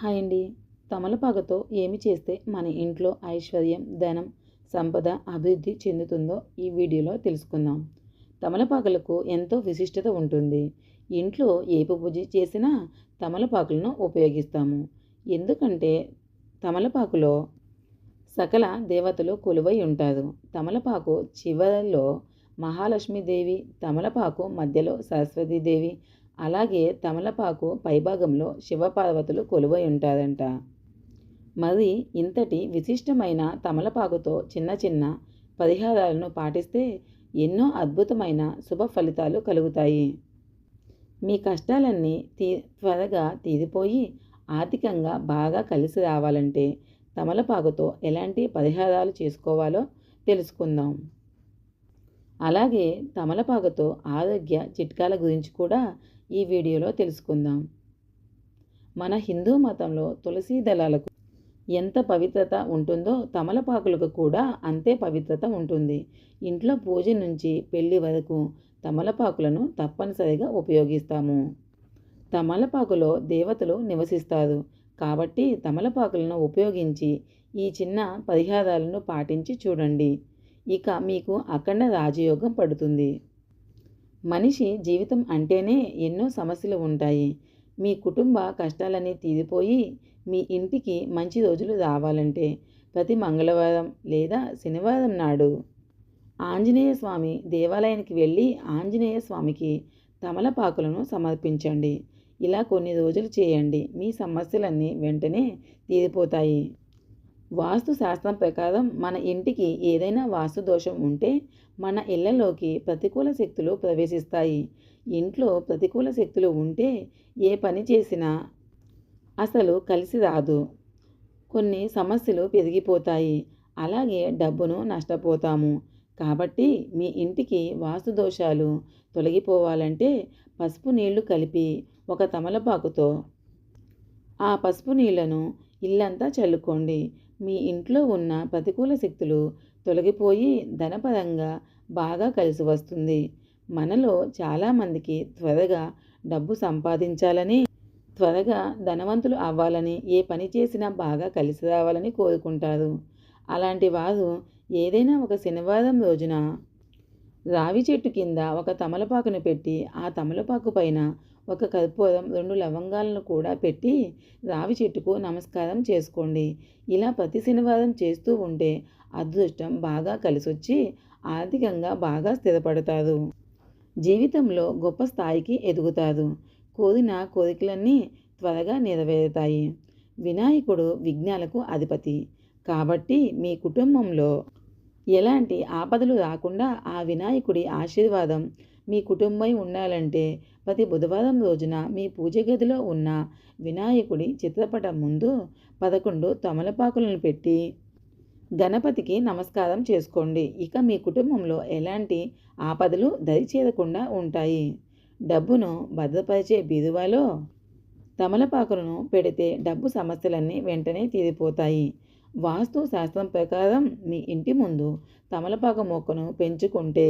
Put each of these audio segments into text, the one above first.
Hi అండి. తమలపాకుతో ఏమి చేస్తే మన ఇంట్లో ఐశ్వర్యం ధనం సంపద అభివృద్ధి చెందుతుందో ఈ వీడియోలో తెలుసుకుందాం. తమలపాకులకు ఎంతో విశిష్టత ఉంటుంది. ఇంట్లో ఏపు పూజ చేసినా తమలపాకులను ఉపయోగిస్తాము. ఎందుకంటే తమలపాకులో సకల దేవతలు కొలువై ఉంటారు. తమలపాకు చివరిలో మహాలక్ష్మీదేవి తమలపాకు మధ్యలో సరస్వతీదేవి అలాగే తమలపాకు పైభాగంలో శివపార్వతులు కొలువై ఉంటారంట మరి ఇంతటి విశిష్టమైన తమలపాకుతో చిన్న చిన్న పరిహారాలను పాటిస్తే ఎన్నో అద్భుతమైన శుభ ఫలితాలు కలుగుతాయి. మీ కష్టాలన్నీ తీ త్వరగా తీరిపోయి ఆర్థికంగా బాగా కలిసి రావాలంటే తమలపాకుతో ఎలాంటి పరిహారాలు చేసుకోవాలో తెలుసుకుందాం. అలాగే తమలపాకుతో ఆరోగ్య చిట్కాల గురించి కూడా ఈ వీడియోలో తెలుసుకుందాం. మన హిందూ మతంలో తులసీ దళాలకు ఎంత పవిత్రత ఉంటుందో తమలపాకులకు కూడా అంతే పవిత్రత ఉంటుంది. ఇంట్లో పూజ నుంచి పెళ్ళి వరకు తమలపాకులను తప్పనిసరిగా ఉపయోగిస్తాము. తమలపాకులో దేవతలు నివసిస్తారు. కాబట్టి తమలపాకులను ఉపయోగించి ఈ చిన్న పరిహారాలను పాటించి చూడండి. ఇక మీకు అఖండ రాజయోగం పడుతుంది. మనిషి జీవితం అంటేనే ఎన్నో సమస్యలు ఉంటాయి. మీ కుటుంబ కష్టాలన్నీ తీరిపోయి మీ ఇంటికి మంచి రోజులు రావాలంటే ప్రతి మంగళవారం లేదా శనివారం నాడు ఆంజనేయ స్వామి దేవాలయానికి వెళ్ళి ఆంజనేయ స్వామికి తమలపాకులను సమర్పించండి. ఇలా కొన్ని రోజులు చేయండి. మీ సమస్యలన్నీ వెంటనే తీరిపోతాయి. వాస్తు శాస్త్రం ప్రకారం మన ఇంటికి ఏదైనా వాస్తు దోషం ఉంటే మన ఇళ్ళలోకి ప్రతికూల శక్తులు ప్రవేశిస్తాయి. ఇంట్లో ప్రతికూల శక్తులు ఉంటే ఏ పని చేసినా అసలు కలిసి రాదు. కొన్ని సమస్యలు పెరిగిపోతాయి. అలాగే డబ్బును నష్టపోతాము. కాబట్టి మీ ఇంటికి వాస్తు దోషాలు తొలగిపోవాలంటే పసుపు నీళ్ళు కలిపి ఒక తమలపాకుతో ఆ పసుపు నీళ్ళను ఇల్లంతా చల్లుకోండి. మీ ఇంట్లో ఉన్న ప్రతికూల శక్తులు తొలగిపోయి ధనపరంగా బాగా కలిసి వస్తుంది. మనలో చాలామందికి త్వరగా డబ్బు సంపాదించాలని త్వరగా ధనవంతులు అవ్వాలని ఏ పని చేసినా బాగా కలిసి రావాలని కోరుకుంటారు. అలాంటి వారు ఏదైనా ఒక శనివారం రోజున రావి చెట్టు కింద ఒక తమలపాకును పెట్టి ఆ తమలపాకు పైన ఒక కర్పూరం రెండు లవంగాలను కూడా పెట్టి రావి చెట్టుకు నమస్కారం చేసుకోండి. ఇలా ప్రతి శనివారం చేస్తూ ఉంటే అదృష్టం బాగా కలిసొచ్చి ఆర్థికంగా బాగా స్థిరపడతారు. జీవితంలో గొప్ప స్థాయికి ఎదుగుతారు. కోరిన కోరికలన్నీ త్వరగా నెరవేరుతాయి. వినాయకుడు విఘ్నాలకు అధిపతి. కాబట్టి మీ కుటుంబంలో ఎలాంటి ఆపదలు రాకుండా ఆ వినాయకుడి ఆశీర్వాదం మీ కుటుంబం ఉండాలంటే ప్రతి బుధవారం రోజున మీ పూజ గదిలో ఉన్న వినాయకుడి చిత్రపటం ముందు పదకొండు తమలపాకులను పెట్టి గణపతికి నమస్కారం చేసుకోండి. ఇక మీ కుటుంబంలో ఎలాంటి ఆపదలు దరిచేరకుండా ఉంటాయి. డబ్బును భద్రపరిచే బీరువాలో తమలపాకులను పెడితే డబ్బు సమస్యలన్నీ వెంటనే తీరిపోతాయి. వాస్తు శాస్త్రం ప్రకారం మీ ఇంటి ముందు తమలపాకు మొక్కను పెంచుకుంటే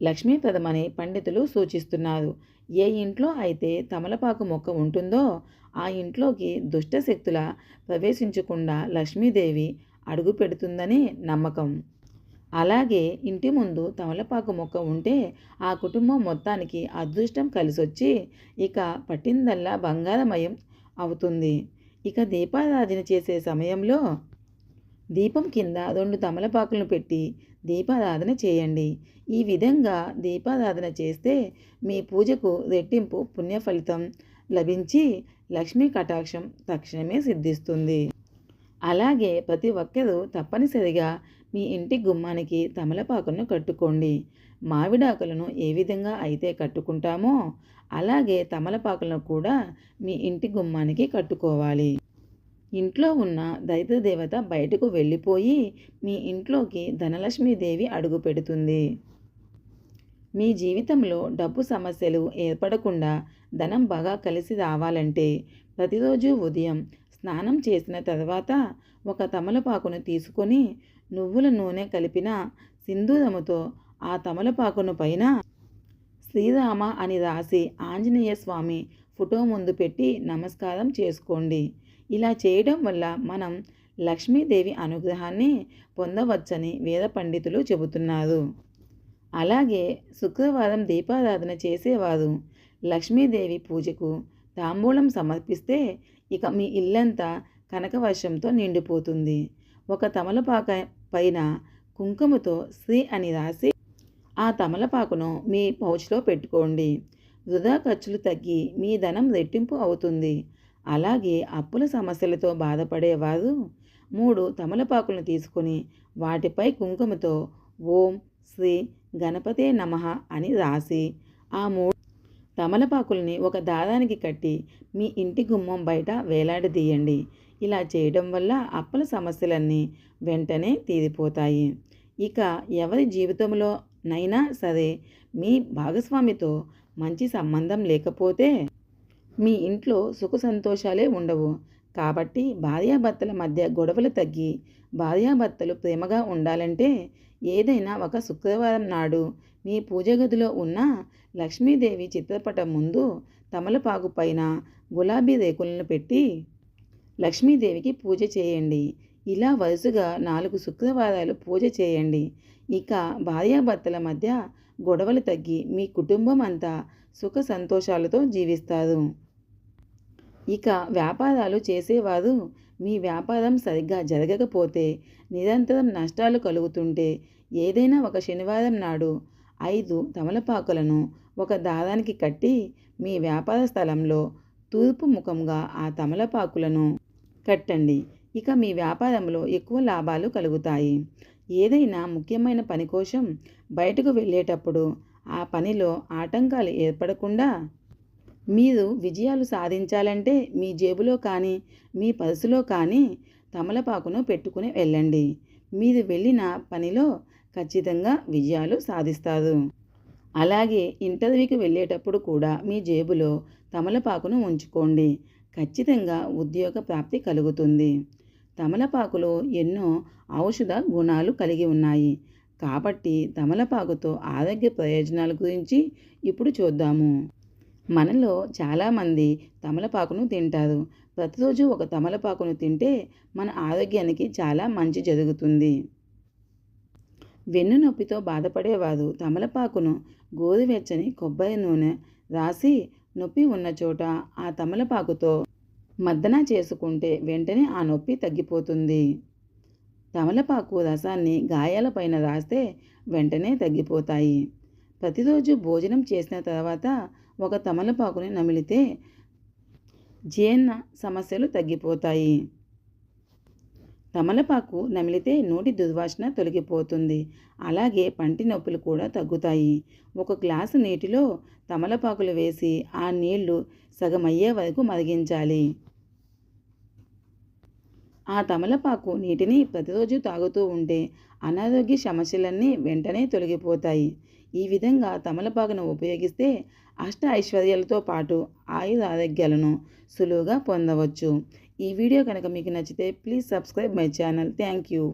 లక్ష్మీప్రదమని పండితులు సూచిస్తున్నారు. ఏ ఇంట్లో అయితే తమలపాకు మొక్క ఉంటుందో ఆ ఇంట్లోకి దుష్టశక్తుల ప్రవేశించకుండా లక్ష్మీదేవి అడుగు పెడుతుందని నమ్మకం. అలాగే ఇంటి ముందు తమలపాకు మొక్క ఉంటే ఆ కుటుంబం మొత్తానికి అదృష్టం కలిసొచ్చి ఇక పట్టిందల్లా బంగారమయం అవుతుంది. ఇక దీపారాధన చేసే సమయంలో దీపం కింద రెండు తమలపాకులను పెట్టి దీపారాధన చేయండి. ఈ విధంగా దీపారాధన చేస్తే మీ పూజకు రెట్టింపు పుణ్య ఫలితం లభించి లక్ష్మీ కటాక్షం తక్షణమే సిద్ధిస్తుంది. అలాగే ప్రతి ఒక్కరూ తప్పనిసరిగా మీ ఇంటి గుమ్మానికి తమలపాకులను కట్టుకోండి. మామిడాకులను ఏ విధంగా అయితే కట్టుకుంటామో అలాగే తమలపాకులను కూడా మీ ఇంటి గుమ్మానికి కట్టుకోవాలి. ఇంట్లో ఉన్న దైత దేవత బయటకు వెళ్ళిపోయి మీ ఇంట్లోకి ధనలక్ష్మీదేవి అడుగు పెడుతుంది. మీ జీవితంలో డబ్బు సమస్యలు ఏర్పడకుండా ధనం బాగా కలిసి రావాలంటే ప్రతిరోజు ఉదయం స్నానం చేసిన తర్వాత ఒక తమలపాకును తీసుకొని నువ్వుల నూనె కలిపిన సింధూరముతో ఆ తమలపాకును పైన శ్రీరామ అని రాసి ఆంజనేయ స్వామి ఫోటో ముందు పెట్టి నమస్కారం చేసుకోండి. ఇలా చేయడం వల్ల మనం లక్ష్మీదేవి అనుగ్రహాన్ని పొందవచ్చని వేద పండితులు చెబుతున్నారు. అలాగే శుక్రవారం దీపారాధన చేసేవారు. లక్ష్మీదేవి పూజకు తాంబూలం సమర్పిస్తే ఇక మీ ఇల్లంతా కనకవర్షంతో నిండిపోతుంది. ఒక తమలపాక పైన కుంకుమతో శ్రీ అని రాసి ఆ తమలపాకును మీ పౌచ్లో పెట్టుకోండి. వృధా ఖర్చులు తగ్గి మీ ధనం రెట్టింపు అవుతుంది. అలాగే అప్పుల సమస్యలతో బాధపడేవారు. మూడు తమలపాకులను తీసుకొని వాటిపై కుంకుమతో ఓం శ్రీ గణపతే నమః అని రాసి ఆ మూడు తమలపాకుల్ని ఒక దారానికి కట్టి మీ ఇంటి గుమ్మం బయట వేలాడదీయండి. ఇలా చేయడం వల్ల అప్పుల సమస్యలన్నీ వెంటనే తీరిపోతాయి. ఇక ఎవరి జీవితంలో నైనా సరే మీ భాగస్వామితో మంచి సంబంధం లేకపోతే మీ ఇంట్లో సుఖ సంతోషాలే ఉండవు. కాబట్టి భార్యాభర్తల మధ్య గొడవలు తగ్గి భార్యాభర్తలు ప్రేమగా ఉండాలంటే ఏదైనా ఒక శుక్రవారం నాడు మీ పూజ గదిలో ఉన్న లక్ష్మీదేవి చిత్రపటం ముందు తమలపాకు పైన గులాబీ రేకులను పెట్టి లక్ష్మీదేవికి పూజ చేయండి. ఇలా వరుసగా నాలుగు శుక్రవారాలు పూజ చేయండి. ఇక భార్యాభర్తల మధ్య గొడవలు తగ్గి మీ కుటుంబం అంతా సుఖ సంతోషాలతో జీవిస్తారు. ఇక వ్యాపారాలు చేసేవారు మీ వ్యాపారం సరిగ్గా జరగకపోతే నిరంతరం నష్టాలు కలుగుతుంటే ఏదైనా ఒక శనివారం నాడు ఐదు తమలపాకులను ఒక దారానికి కట్టి మీ వ్యాపార స్థలంలో తూర్పు ముఖంగా ఆ తమలపాకులను కట్టండి. ఇక మీ వ్యాపారంలో ఎక్కువ లాభాలు కలుగుతాయి. ఏదైనా ముఖ్యమైన పని కోసం బయటకు వెళ్ళేటప్పుడు ఆ పనిలో ఆటంకాలు ఏర్పడకుండా మీరు విజయాలు సాధించాలంటే మీ జేబులో కానీ మీ పర్సులో కానీ తమలపాకును పెట్టుకుని వెళ్ళండి. మీరు వెళ్ళిన పనిలో ఖచ్చితంగా విజయాలు సాధిస్తారు. అలాగే ఇంటర్వ్యూకి వెళ్ళేటప్పుడు కూడా మీ జేబులో తమలపాకును ఉంచుకోండి. ఖచ్చితంగా ఉద్యోగ ప్రాప్తి కలుగుతుంది. తమలపాకులో ఎన్నో ఔషధ గుణాలు కలిగి ఉన్నాయి. కాబట్టి తమలపాకుతో ఆరోగ్య ప్రయోజనాల గురించి ఇప్పుడు చూద్దాము. మనలో చాలామంది తమలపాకును తింటారు. ప్రతిరోజు ఒక తమలపాకును తింటే మన ఆరోగ్యానికి చాలా మంచి జరుగుతుంది. వెన్ను నొప్పితో బాధపడేవారు తమలపాకును గోరువెచ్చని కొబ్బరి నూనె రాసి నొప్పి ఉన్న చోట ఆ తమలపాకుతో మద్దన చేసుకుంటే వెంటనే ఆ నొప్పి తగ్గిపోతుంది. తమలపాకు రసాన్ని గాయాలపైన రాస్తే వెంటనే తగ్గిపోతాయి. ప్రతిరోజు భోజనం చేసిన తర్వాత ఒక తమలపాకుని నమిలితే జీర్ణ సమస్యలు తగ్గిపోతాయి. తమలపాకు నమిలితే నోటి దుర్వాసన తొలగిపోతుంది. అలాగే పంటి నొప్పులు కూడా తగ్గుతాయి. ఒక గ్లాసు నీటిలో తమలపాకులు వేసి ఆ నీళ్ళు సగమయ్యే వరకు మరిగించాలి. ఆ తమలపాకు నీటిని ప్రతిరోజు తాగుతూ ఉంటే అనారోగ్య సమస్యలన్నీ వెంటనే తొలగిపోతాయి. ఈ విధంగా తమలపాకును ఉపయోగిస్తే అష్ట ఐశ్వర్యాలతో పాటు ఆయుధ ఆరోగ్యాలను సులువుగా పొందవచ్చు. ఈ వీడియో కనుక మీకు నచ్చితే please subscribe my channel thank you